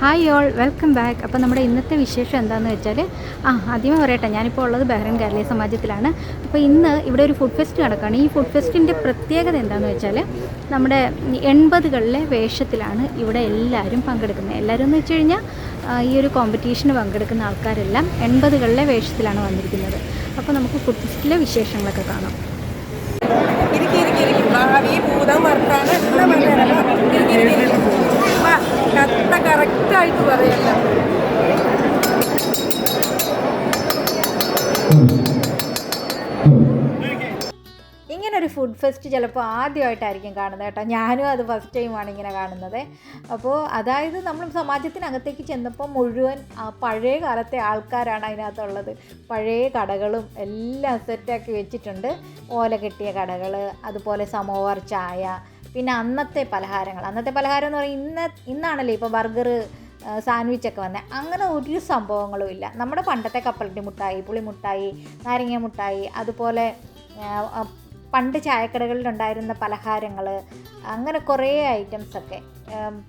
Hi all welcome back അപ്പോൾ നമ്മുടെ ഇന്നത്തെ വിശേഷം എന്താണെന്ന് വെച്ചാൽ ആ ആദ്യമേ പറയട്ടെ ഞാനിപ്പോൾ ഉള്ളത് ബഹ്റൈൻ കേരളീയ സമാജത്തിലാണ്. അപ്പോൾ ഇന്ന് ഇവിടെ ഒരു ഫുഡ് ഫെസ്റ്റ് നടക്കുകയാണ് ഈ ഫുഡ് ഫെസ്റ്റിന്റെ പ്രത്യേകത എന്താണെന്ന് വെച്ചാൽ നമ്മുടെ എൺപതുകളിലെ വേഷത്തിലാണ് ഇവിടെ എല്ലാവരും പങ്കെടുക്കുന്നത്. എല്ലാവരും എന്ന് വെച്ച് കഴിഞ്ഞാൽ ഈ ഒരു കോമ്പറ്റീഷന് പങ്കെടുക്കുന്ന ആൾക്കാരെല്ലാം എൺപതുകളിലെ വേഷത്തിലാണ് വന്നിരിക്കുന്നത്. അപ്പോൾ നമുക്ക് ഫുഡ് ഫെസ്റ്റിലെ വിശേഷങ്ങളൊക്കെ കാണാം. ഇരിക്കും ഇരിക്കും ഭാവി ഭൂതം വർത്താനം കത്ത കറക്റ്റായിട്ട് പറയല്ല ഒരു ഫുഡ് ഫെസ്റ്റ് ചിലപ്പോൾ ആദ്യമായിട്ടായിരിക്കും കാണുന്നത് കേട്ടോ. ഞാനും അത് ഫസ്റ്റ് ടൈമാണ് ഇങ്ങനെ കാണുന്നത്. അപ്പോൾ അതായത് നമ്മൾ സമാജത്തിനകത്തേക്ക് ചെന്നപ്പോൾ മുഴുവൻ പഴയ കാലത്തെ ആൾക്കാരാണ് അതിനകത്തുള്ളത്. പഴയ കടകളും എല്ലാം സെറ്റാക്കി വെച്ചിട്ടുണ്ട്. ഓല കെട്ടിയ കടകൾ അതുപോലെ സമോവർ ചായ പിന്നെ അന്നത്തെ പലഹാരങ്ങൾ. അന്നത്തെ പലഹാരം എന്ന് പറയുന്നത് ഇന്ന് ഇന്നാണല്ലേ ഇപ്പോൾ ബർഗർ സാൻഡ്വിച്ചൊക്കെ വന്നത് അങ്ങനെ ഒരു സംഭവങ്ങളും ഇല്ല. നമ്മുടെ പണ്ടത്തെ കപ്പലണ്ടി മുട്ടായി പുളിമുട്ടായി നാരങ്ങ മുട്ടായി അതുപോലെ പണ്ട് ചായക്കടകളിലുണ്ടായിരുന്ന പലഹാരങ്ങൾ അങ്ങനെ കുറേ ഐറ്റംസൊക്കെ.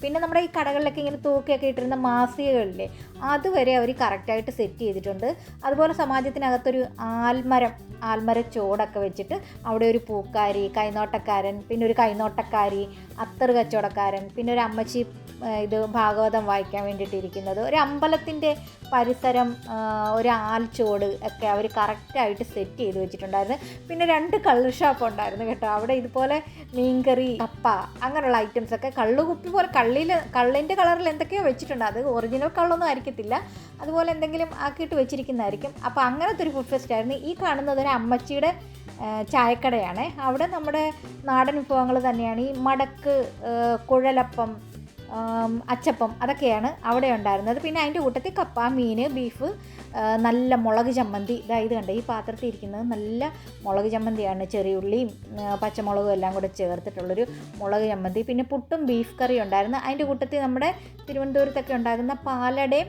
പിന്നെ നമ്മുടെ ഈ കടകളിലൊക്കെ ഇങ്ങനെ തൂക്കിയൊക്കെ ഇട്ടിരുന്ന മാസികകളില്ലേ അതുവരെ അവർ കറക്റ്റായിട്ട് സെറ്റ് ചെയ്തിട്ടുണ്ട്. അതുപോലെ സമാജത്തിനകത്തൊരു ആൽമരം ആൽമര ചോടൊക്കെ വെച്ചിട്ട് അവിടെ ഒരു പൂക്കാരി കൈനോട്ടക്കാരൻ പിന്നെ ഒരു കൈനോട്ടക്കാരി അത്തർ കച്ചവടക്കാരൻ പിന്നെ ഒരു അമ്മച്ചി ഇത് ഭാഗവതം വായിക്കാൻ വേണ്ടിയിട്ടിരിക്കുന്നത്. ഒരു അമ്പലത്തിന്റെ പരിസരം ഒരു ആൽച്ചോട് ഒക്കെ അവർ കറക്റ്റായിട്ട് സെറ്റ് ചെയ്ത് വെച്ചിട്ടുണ്ടായിരുന്നു. പിന്നെ രണ്ട് കള്ള് ഷോപ്പ് ഉണ്ടായിരുന്നു കേട്ടോ. അവിടെ ഇതുപോലെ മീൻകറി കപ്പ അങ്ങനെയുള്ള ഐറ്റംസ് ഒക്കെ കള്ള് കുപ്പി പോലെ കള്ളിൽ കള്ളിന്റെ കളറിൽ എന്തൊക്കെയോ വെച്ചിട്ടുണ്ട്. അത് ഒറിജിനൽ കള്ളൊന്നും ആയിരിക്കത്തില്ല. അതുപോലെ എന്തെങ്കിലും ആക്കിയിട്ട് വെച്ചിരിക്കുന്നതായിരിക്കും. അപ്പോൾ അങ്ങനത്തെ ഒരു ഫുഡ് ഫെസ്റ്റ് ആയിരുന്നു. ഈ കാണുന്നത് ഒരു അമ്മച്ചിയുടെ ചായക്കടയാണ്. അവിടെ നമ്മുടെ നാടൻ വിഭവങ്ങൾ തന്നെയാണ്. ഈ മടക്ക് കുഴലപ്പം അച്ചപ്പം അതൊക്കെയാണ് അവിടെ ഉണ്ടായിരുന്നത്. പിന്നെ അതിന്റെ കൂട്ടത്തിൽ കപ്പ മീൻ ബീഫ് നല്ല മുളക് ചമ്മന്തി. ഇതാ ഇത് കണ്ടോ ഈ പാത്രത്തിൽ ഇരിക്കുന്നത് നല്ല മുളക് ചമ്മന്തിയാണ്. ചെറിയുള്ളിയും പച്ചമുളകും എല്ലാം കൂടെ ചേർത്തിട്ടുള്ളൊരു മുളക് ചമ്മന്തി. പിന്നെ പുട്ടും ബീഫ് കറിയും ഉണ്ടായിരുന്നു. അതിന്റെ കൂട്ടത്തിൽ നമ്മുടെ തിരുവനന്തപുരത്തൊക്കെ ഉണ്ടാകുന്ന പാലടയും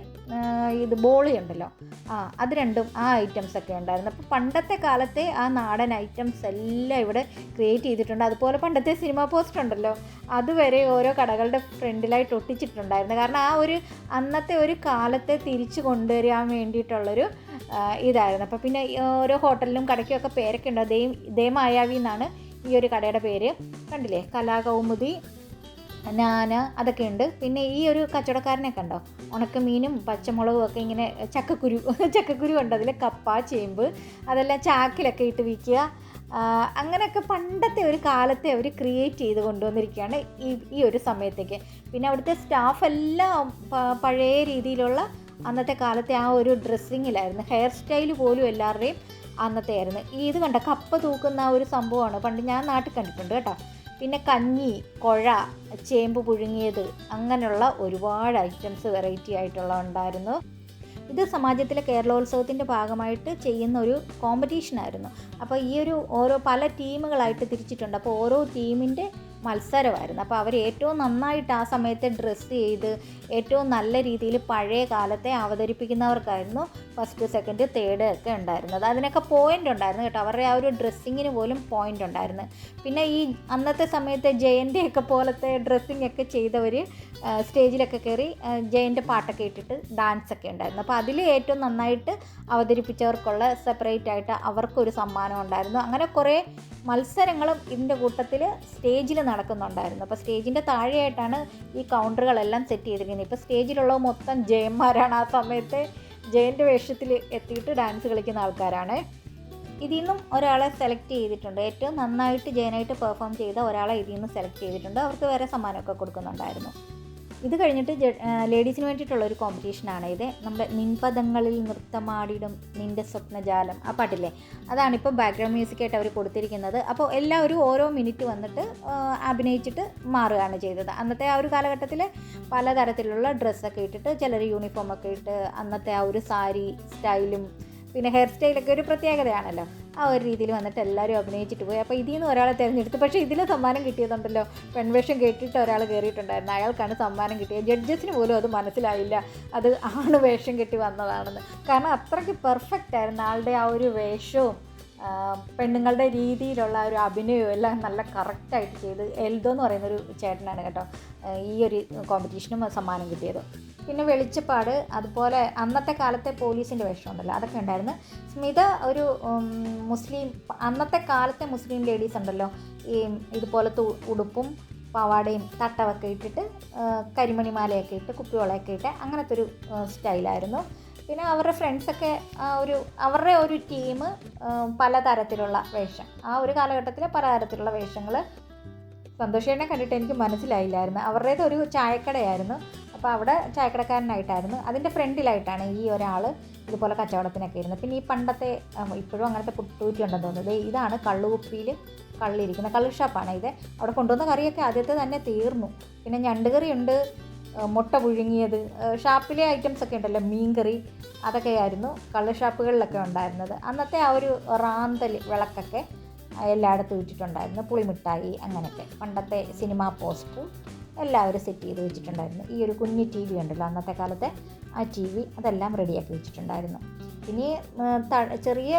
ഇത് ബോളി ഉണ്ടല്ലോ ആ അത് രണ്ടും ആ ഐറ്റംസൊക്കെ ഉണ്ടായിരുന്നു. അപ്പോൾ പണ്ടത്തെ കാലത്തെ ആ നാടൻ ഐറ്റംസ് എല്ലാം ഇവിടെ ക്രിയേറ്റ് ചെയ്തിട്ടുണ്ട്. അതുപോലെ പണ്ടത്തെ സിനിമ പോസ്റ്റർ ഉണ്ടല്ലോ. അതുവരെ ഓരോ കടകളുടെ ഫ്രണ്ടിലായിട്ട് ഒട്ടിച്ചിട്ടുണ്ടായിരുന്നു. കാരണം ആ ഒരു അന്നത്തെ ഒരു കാലത്തെ തിരിച്ചു കൊണ്ടുവരാൻ വേണ്ടിയിട്ടുള്ളൊരു ഇതായിരുന്നു. അപ്പോൾ പിന്നെ ഓരോ ഹോട്ടലിലും കടയ്ക്കും ഒക്കെ പേരൊക്കെ ഉണ്ട്. ദേ ദേമായാവി എന്നാണ് ഈ ഒരു കടയുടെ പേര്. കണ്ടില്ലേ? കലാകൗമുദി നാന അതൊക്കെ ഉണ്ട്. പിന്നെ ഈ ഒരു കച്ചവടക്കാരനെ കണ്ടോ? ഉണക്കമീനും പച്ചമുളകും ഒക്കെ ഇങ്ങനെ ചക്കക്കുരു ചക്കക്കുരു ഉണ്ട്. അതിൽ കപ്പ ചേമ്പ് അതെല്ലാം ചാക്കിലൊക്കെ ഇട്ട് വിൽക്കുക. അങ്ങനെയൊക്കെ പണ്ടത്തെ ഒരു കാലത്തെ അവർ ക്രിയേറ്റ് ചെയ്ത് കൊണ്ടുവന്നിരിക്കുകയാണ് ഈ ഈ ഒരു സമയത്തേക്ക്. പിന്നെ അവിടുത്തെ സ്റ്റാഫ് എല്ലാം പഴയ രീതിയിലുള്ള അന്നത്തെ കാലത്തെ ആ ഒരു ഡ്രസ്സിങ്ങിലായിരുന്നു ഹെയർ സ്റ്റൈൽ പോലും എല്ലാവരുടെയും അന്നത്തെ ആയിരുന്നു ഇത് കണ്ട കപ്പ തൂക്കുന്ന ഒരു സംഭവമാണ്. പണ്ട് ഞാൻ നാട്ടിൽ കണ്ടിട്ടുണ്ട് കേട്ടോ. പിന്നെ കഞ്ഞി കുഴ ചേമ്പ് പുഴുങ്ങിയത് അങ്ങനെയുള്ള ഒരുപാട് ഐറ്റംസ് വെറൈറ്റി ആയിട്ടുള്ള ഉണ്ടായിരുന്നു. ഇത് സമാജത്തിലെ കേരളോത്സവത്തിന്റെ ഭാഗമായിട്ട് ചെയ്യുന്ന ഒരു കോമ്പറ്റീഷനായിരുന്നു അപ്പോൾ ഈ ഒരു ഓരോ പല ടീമുകളായിട്ട് തിരിച്ചിട്ടുണ്ട്. അപ്പോൾ ഓരോ ടീമിന്റെ മത്സരമായിരുന്നു. അപ്പോൾ അവർ ഏറ്റവും നന്നായിട്ട് ആ സമയത്ത് ഡ്രസ്സ് ചെയ്ത് ഏറ്റവും നല്ല രീതിയിൽ പഴയ കാലത്തെ അവതരിപ്പിക്കുന്നവർക്കായിരുന്നു ഫസ്റ്റ് സെക്കൻഡ് തേർഡ് ഒക്കെ ഉണ്ടായിരുന്നത്. അതിനൊക്കെ പോയിന്റ് ഉണ്ടായിരുന്നു കേട്ടോ. അവരുടെ ആ ഒരു ഡ്രസ്സിങ്ങിന് പോലും പോയിന്റ് ഉണ്ടായിരുന്നു. പിന്നെ ഈ അന്നത്തെ സമയത്ത് ജയന്റെ ഒക്കെ പോലത്തെ ഡ്രസ്സിങ് ഒക്കെ ചെയ്തവർ സ്റ്റേജിലൊക്കെ കയറി ജയന്റെ പാട്ടൊക്കെ ഇട്ടിട്ട് ഡാൻസ് ഒക്കെ ഉണ്ടായിരുന്നു. അപ്പോൾ അതിൽ ഏറ്റവും നന്നായിട്ട് അവതരിപ്പിച്ചവർക്കുള്ള സെപ്പറേറ്റ് ആയിട്ട് അവർക്കൊരു സമ്മാനം ഉണ്ടായിരുന്നു. അങ്ങനെ കുറേ മത്സരങ്ങളും ഇതിന്റെ കൂട്ടത്തിൽ സ്റ്റേജിൽ നടക്കുന്നുണ്ടായിരുന്നു. അപ്പോൾ സ്റ്റേജിന്റെ താഴെയായിട്ടാണ് ഈ കൗണ്ടറുകളെല്ലാം സെറ്റ് ചെയ്തിരിക്കുന്നത്. ഇപ്പോൾ സ്റ്റേജിലുള്ളത് മൊത്തം ജയന്മാരാണ്. ആ സമയത്ത് ജയന്റെ വേഷത്തിൽ എത്തിയിട്ട് ഡാൻസ് കളിക്കുന്ന ആൾക്കാരാണ്. ഇതിൽ നിന്നും ഒരാളെ സെലക്ട് ചെയ്തിട്ടുണ്ട്. ഏറ്റവും നന്നായിട്ട് ജയനായിട്ട് പെർഫോം ചെയ്ത ഒരാളെ ഇതിൽ നിന്ന് സെലക്ട് ചെയ്തിട്ടുണ്ട്. അവർക്ക് വേറെ സമ്മാനമൊക്കെ കൊടുക്കുന്നുണ്ടായിരുന്നു. ഇത് കഴിഞ്ഞിട്ട് ലേഡീസിന് വേണ്ടിയിട്ടുള്ള ഒരു കോമ്പറ്റീഷനാണ് ഇത് നമ്മുടെ നിൻപദങ്ങളിൽ നൃത്തമാടിടും നിന്റെ സ്വപ്നജാലം. ആ പാട്ടില്ലേ? അതാണ് ഇപ്പോൾ ബാക്ക്ഗ്രൗണ്ട് മ്യൂസിക് ആയിട്ട് അവർ കൊടുത്തിരിക്കുന്നത്. അപ്പോൾ എല്ലാവരും ഓരോ മിനിറ്റ് വന്നിട്ട് അഭിനയിച്ചിട്ട് മാറുകയാണ് ചെയ്തത്. അന്നത്തെ ആ ഒരു കാലഘട്ടത്തിൽ പലതരത്തിലുള്ള ഡ്രസ്സൊക്കെ ഇട്ടിട്ട് ചിലർ യൂണിഫോമൊക്കെ ഇട്ട് അന്നത്തെ ആ ഒരു സാരി സ്റ്റൈലും പിന്നെ ഹെയർ സ്റ്റൈലൊക്കെ ഒരു പ്രത്യേകതയാണല്ലോ. ആ ഒരു രീതിയിൽ വന്നിട്ട് എല്ലാവരും അഭിനയിച്ചിട്ട് പോയി. അപ്പോൾ ഇതിൽ നിന്ന് ഒരാളെ തിരഞ്ഞെടുത്തു. പക്ഷേ ഇതിൽ സമ്മാനം കിട്ടിയതുണ്ടല്ലോ. പെൺവേഷം കേട്ടിട്ട് ഒരാൾ കയറിയിട്ടുണ്ടായിരുന്നു. അയാൾക്കാണ് സമ്മാനം കിട്ടിയത്. ജഡ്ജസിന് പോലും അത് മനസ്സിലായില്ല. അത് ആണ് വേഷം കെട്ടി വന്നതാണെന്ന്. കാരണം അത്രയ്ക്ക് പെർഫെക്റ്റ് ആയിരുന്നു ആളുടെ ആ ഒരു വേഷവും പെണ്ണുങ്ങളുടെ രീതിയിലുള്ള ഒരു അഭിനയവും എല്ലാം നല്ല കറക്റ്റായിട്ട് ചെയ്ത് എൽദോ എന്ന് പറയുന്നൊരു ചേട്ടനാണ് കേട്ടോ ഈ ഒരു കോമ്പറ്റീഷനും സമ്മാനം കിട്ടിയത്. പിന്നെ വെളിച്ചപ്പാട് അതുപോലെ അന്നത്തെ കാലത്തെ പോലീസിന്റെ വേഷം ഉണ്ടല്ലോ അതൊക്കെ ഉണ്ടായിരുന്നു. സ്മിത ഒരു മുസ്ലിം അന്നത്തെ കാലത്തെ മുസ്ലിം ലേഡീസ് ഉണ്ടല്ലോ ഈ ഇതുപോലത്തെ ഉടുപ്പും പാവാടയും തട്ടവൊക്കെ ഇട്ടിട്ട് കരിമണിമാലയൊക്കെ ഇട്ട് കുപ്പിവളയൊക്കെ ഇട്ട് അങ്ങനത്തെ ഒരു സ്റ്റൈലായിരുന്നു. പിന്നെ അവരുടെ ഫ്രണ്ട്സൊക്കെ ഒരു അവരുടെ ഒരു ടീം പലതരത്തിലുള്ള വേഷം. ആ ഒരു കാലഘട്ടത്തിൽ പലതരത്തിലുള്ള വേഷങ്ങൾ സന്തോഷേനെ കണ്ടിട്ട് എനിക്ക് മനസ്സിലായില്ലായിരുന്നു. അവരുടേത് ഒരു ചായക്കടയായിരുന്നു. അപ്പോൾ അവിടെ ചായക്കടക്കാരനായിട്ടായിരുന്നു. അതിന്റെ ഫ്രണ്ടിലായിട്ടാണ് ഈ ഒരാൾ ഇതുപോലെ കച്ചവടത്തിനൊക്കെ ഇരുന്നത്. പിന്നെ ഈ പണ്ടത്തെ ഇപ്പോഴും അങ്ങനത്തെ പുട്ടൂറ്റി ഉണ്ടെന്ന് തോന്നുന്നത് ഇതാണ് കള്ളുകുപ്പിയിൽ കള്ളിരിക്കുന്ന കള്ള് ഷാപ്പാണ് ഇത്. അവിടെ കൊണ്ടുവന്ന കറിയൊക്കെ ആദ്യത്തെ തന്നെ തീർന്നു. പിന്നെ ഞണ്ടുകറിയുണ്ട് മുട്ട പുഴുങ്ങിയത്. ഷാപ്പിലെ ഐറ്റംസ് ഒക്കെ ഉണ്ടല്ലോ മീൻകറി അതൊക്കെയായിരുന്നു കള്ള് ഷാപ്പുകളിലൊക്കെ ഉണ്ടായിരുന്നത്. അന്നത്തെ ആ ഒരു റാന്തൽ വിളക്കൊക്കെ എല്ലായിടത്തും ഇട്ടിട്ടുണ്ടായിരുന്നു. പുളിമിഠായി അങ്ങനെയൊക്കെ. പണ്ടത്തെ സിനിമാ പോസ്റ്റർ എല്ലാവരും സെറ്റ് ചെയ്ത് വെച്ചിട്ടുണ്ടായിരുന്നു. ഈ ഒരു കുഞ്ഞു ടി വി ഉണ്ടല്ലോ അന്നത്തെ കാലത്തെ ആ ടി വി അതെല്ലാം റെഡിയാക്കി വെച്ചിട്ടുണ്ടായിരുന്നു. ഇനി ചെറിയ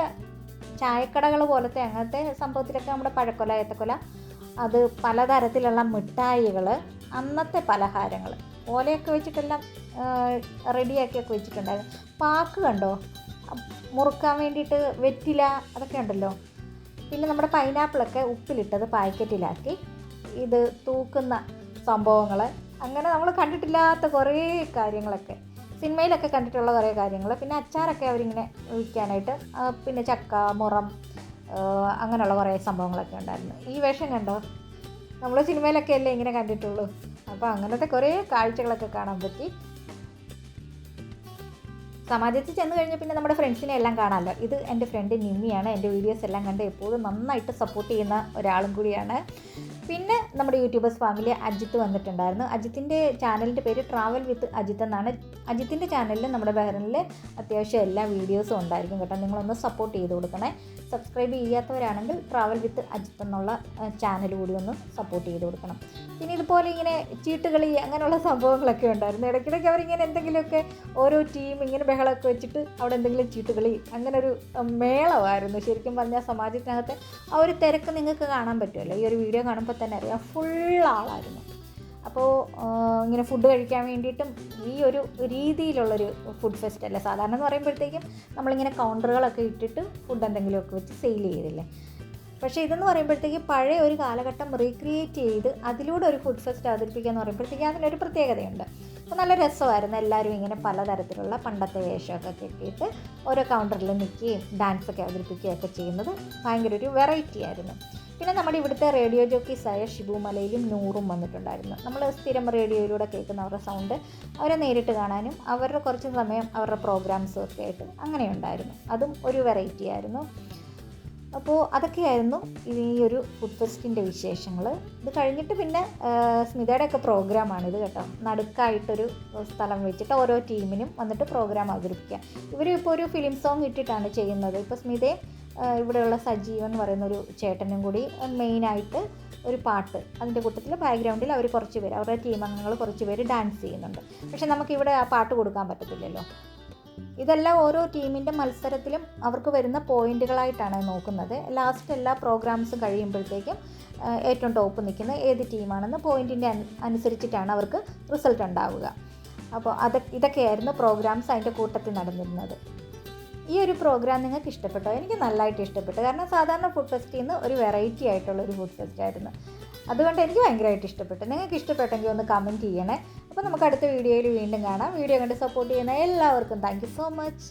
ചായക്കടകൾ പോലത്തെ അങ്ങനത്തെ സംഭവത്തിലൊക്കെ നമ്മുടെ പഴക്കൊല ഏത്തക്കൊല അത് പലതരത്തിലുള്ള മിഠായികൾ അന്നത്തെ പലഹാരങ്ങൾ ഓലയൊക്കെ വെച്ചിട്ടെല്ലാം റെഡിയാക്കിയൊക്കെ വെച്ചിട്ടുണ്ടായിരുന്നു. പാക്ക് കണ്ടോ? മുറുക്കാൻ വേണ്ടിയിട്ട് വെറ്റില അതൊക്കെ ഉണ്ടല്ലോ. പിന്നെ നമ്മുടെ പൈനാപ്പിളൊക്കെ ഉപ്പിലിട്ടത് പാക്കറ്റിലാക്കി. ഇത് തൂക്കുന്ന സംഭവങ്ങൾ അങ്ങനെ നമ്മൾ കണ്ടിട്ടില്ലാത്ത കുറേ കാര്യങ്ങളൊക്കെ. സിനിമയിലൊക്കെ കണ്ടിട്ടുള്ള കുറേ കാര്യങ്ങൾ പിന്നെ അച്ചാറൊക്കെ അവരിങ്ങനെ വിൽക്കാനായിട്ട്. പിന്നെ ചക്ക മുറം അങ്ങനെയുള്ള കുറേ സംഭവങ്ങളൊക്കെ ഉണ്ടായിരുന്നു. ഈ വേഷം കണ്ടോ? നമ്മൾ സിനിമയിലൊക്കെ അല്ലേ ഇങ്ങനെ കണ്ടിട്ടുള്ളൂ. അപ്പോൾ അങ്ങനത്തെ കുറേ കാഴ്ചകളൊക്കെ കാണാൻ പറ്റി. സമാജത്തിൽ ചെന്ന് കഴിഞ്ഞാൽ പിന്നെ നമ്മുടെ ഫ്രണ്ട്സിനെ എല്ലാം കാണാമല്ലോ ഇത് എന്റെ ഫ്രണ്ട് നിമ്മിയാണ് എന്റെ വീഡിയോസ് എല്ലാം കണ്ട് എപ്പോഴും നന്നായിട്ട് സപ്പോർട്ട് ചെയ്യുന്ന ഒരാളും കൂടിയാണ്. പിന്നെ നമ്മുടെ യൂട്യൂബേഴ്സ് ഫാമിലി അജിത്ത് വന്നിട്ടുണ്ടായിരുന്നു. അജിത്തിന്റെ ചാനലിന്റെ പേര് ട്രാവൽ വിത്ത് അജിത്ത് എന്നാണ്. അജിത്തിന്റെ ചാനലിൽ നമ്മുടെ ബഹ്റിനിൽ അത്യാവശ്യം എല്ലാ വീഡിയോസും ഉണ്ടായിരിക്കും കേട്ടോ. നിങ്ങളൊന്ന് സപ്പോർട്ട് ചെയ്ത് കൊടുക്കണേ. സബ്സ്ക്രൈബ് ചെയ്യാത്തവരാണെങ്കിൽ ട്രാവൽ വിത്ത് അജിത്ത് എന്നുള്ള ചാനൽ കൂടി ഒന്ന് സപ്പോർട്ട് ചെയ്ത് കൊടുക്കണം. പിന്നെ ഇതുപോലെ ഇങ്ങനെ ചീട്ടുകളി അങ്ങനെയുള്ള സംഭവങ്ങളൊക്കെ ഉണ്ടായിരുന്നു. ഇടയ്ക്കിടയ്ക്ക് അവരിങ്ങനെ എന്തെങ്കിലുമൊക്കെ ഓരോ ടീം ഇങ്ങനെ ബഹളമൊക്കെ വെച്ചിട്ട് അവിടെ എന്തെങ്കിലും ചീട്ടുകളി അങ്ങനെ ഒരു മേളമായിരുന്നു. ശരിക്കും പറഞ്ഞാൽ സമാജത്തിനകത്ത് ആ ഒരു തിരക്ക് നിങ്ങൾക്ക് കാണാൻ പറ്റുമല്ലോ. ഈ ഒരു വീഡിയോ കാണുമ്പോൾ തന്നെ അറിയാം. ഫുൾ ആളായിരുന്നു. അപ്പോൾ ഇങ്ങനെ ഫുഡ് കഴിക്കാൻ വേണ്ടിയിട്ടും ഈ ഒരു രീതിയിലുള്ളൊരു ഫുഡ് ഫെസ്റ്റ് അല്ലേ? സാധാരണ എന്ന് പറയുമ്പോഴത്തേക്കും നമ്മളിങ്ങനെ കൗണ്ടറുകളൊക്കെ ഇട്ടിട്ട് ഫുഡ് എന്തെങ്കിലുമൊക്കെ വെച്ച് സെയിൽ ചെയ്തില്ലേ? പക്ഷേ ഇതെന്ന് പറയുമ്പോഴത്തേക്ക് പഴയ ഒരു കാലഘട്ടം റീക്രിയേറ്റ് ചെയ്ത് അതിലൂടെ ഒരു ഫുഡ് ഫെസ്റ്റ് അവതരിപ്പിക്കുക എന്ന് പറയുമ്പോഴത്തേക്ക് അതിനൊരു പ്രത്യേകതയുണ്ട്. അപ്പോൾ നല്ല രസമായിരുന്നു. എല്ലാവരും ഇങ്ങനെ പലതരത്തിലുള്ള പണ്ടത്തെ വേഷമൊക്കെ കെട്ടിയിട്ട് ഓരോ കൗണ്ടറിൽ നിൽക്കുകയും ഡാൻസൊക്കെ അവതരിപ്പിക്കുകയൊക്കെ ചെയ്യുന്നത് ഭയങ്കര ഒരു വെറൈറ്റി ആയിരുന്നു. പിന്നെ നമ്മുടെ ഇവിടുത്തെ റേഡിയോ ജോക്കീസായ ഷിബു മലയിലും നൂറും വന്നിട്ടുണ്ടായിരുന്നു. നമ്മൾ സ്ഥിരം റേഡിയോയിലൂടെ കേൾക്കുന്ന അവരുടെ സൗണ്ട് അവരെ നേരിട്ട് കാണാനും അവരുടെ കുറച്ച് സമയം അവരുടെ പ്രോഗ്രാംസും ഒക്കെ ആയിട്ട് അങ്ങനെ ഉണ്ടായിരുന്നു അതും ഒരു വെറൈറ്റി ആയിരുന്നു. അപ്പോൾ അതൊക്കെയായിരുന്നു ഈ ഒരു ഫുഡ് ഫെസ്റ്റിന്റെ വിശേഷങ്ങൾ ഇത് കഴിഞ്ഞിട്ട് പിന്നെ സ്മിതയുടെ ഒക്കെ പ്രോഗ്രാമാണിത് കേട്ടോ. നടുക്കായിട്ടൊരു സ്ഥലം വെച്ചിട്ട് ഓരോ ടീമിനും വന്നിട്ട് പ്രോഗ്രാം അവതരിപ്പിക്കുക. ഇവരും ഇപ്പോൾ ഒരു ഫിലിം സോങ് ഇട്ടിട്ടാണ് ചെയ്യുന്നത്. ഇപ്പോൾ സ്മിതയും ഇവിടെയുള്ള സജീവൻ എന്ന് പറയുന്ന ഒരു ചേട്ടനും കൂടി മെയിനായിട്ട് ഒരു പാട്ട്. അതിന്റെ കൂട്ടത്തിൽ ബാക്ക്ഗ്രൗണ്ടിൽ അവർ കുറച്ച് പേര് അവരുടെ ടീം അംഗങ്ങൾ കുറച്ച് പേര് ഡാൻസ് ചെയ്യുന്നുണ്ട്. പക്ഷെ നമുക്കിവിടെ ആ പാട്ട് കൊടുക്കാൻ പറ്റത്തില്ലല്ലോ. ഇതെല്ലാം ഓരോ ടീമിന്റെ മത്സരത്തിലും അവർക്ക് വരുന്ന പോയിന്റുകളായിട്ടാണ് നോക്കുന്നത്. ലാസ്റ്റ് എല്ലാ പ്രോഗ്രാംസും കഴിയുമ്പോഴത്തേക്കും ഏറ്റവും ടോപ്പ് നിൽക്കുന്ന ഏത് ടീമാണെന്ന് പോയിന്റിന്റെ അനുസരിച്ചിട്ടാണ് അവർക്ക് റിസൾട്ട് ഉണ്ടാവുക. അപ്പോൾ അത് ഇതൊക്കെയായിരുന്നു പ്രോഗ്രാംസ് അതിന്റെ കൂട്ടത്തിൽ നടന്നിരുന്നത്. ഈ ഒരു പ്രോഗ്രാം നിങ്ങൾക്ക് ഇഷ്ടപ്പെട്ടോ? എനിക്ക് നല്ലതായിട്ട് ഇഷ്ടപ്പെട്ടു. കാരണം സാധാരണ ഫുഡ് ഫെസ്റ്റിൽ നിന്ന് ഒരു വെറൈറ്റി ആയിട്ടുള്ള ഒരു ഫുഡ് ഫെസ്റ്റ് ആയിരുന്നു. അതുകൊണ്ട് എനിക്ക് ഭയങ്കരമായിട്ട് ഇഷ്ടപ്പെട്ടു. നിങ്ങൾക്ക് ഇഷ്ടപ്പെട്ടെങ്കിൽ ഒന്ന് കമന്റ് ചെയ്യണേ. അപ്പോൾ നമുക്ക് അടുത്ത വീഡിയോയിൽ വീണ്ടും കാണാം. വീഡിയോ കണ്ട് സപ്പോർട്ട് ചെയ്യുന്ന എല്ലാവർക്കും. Thank so much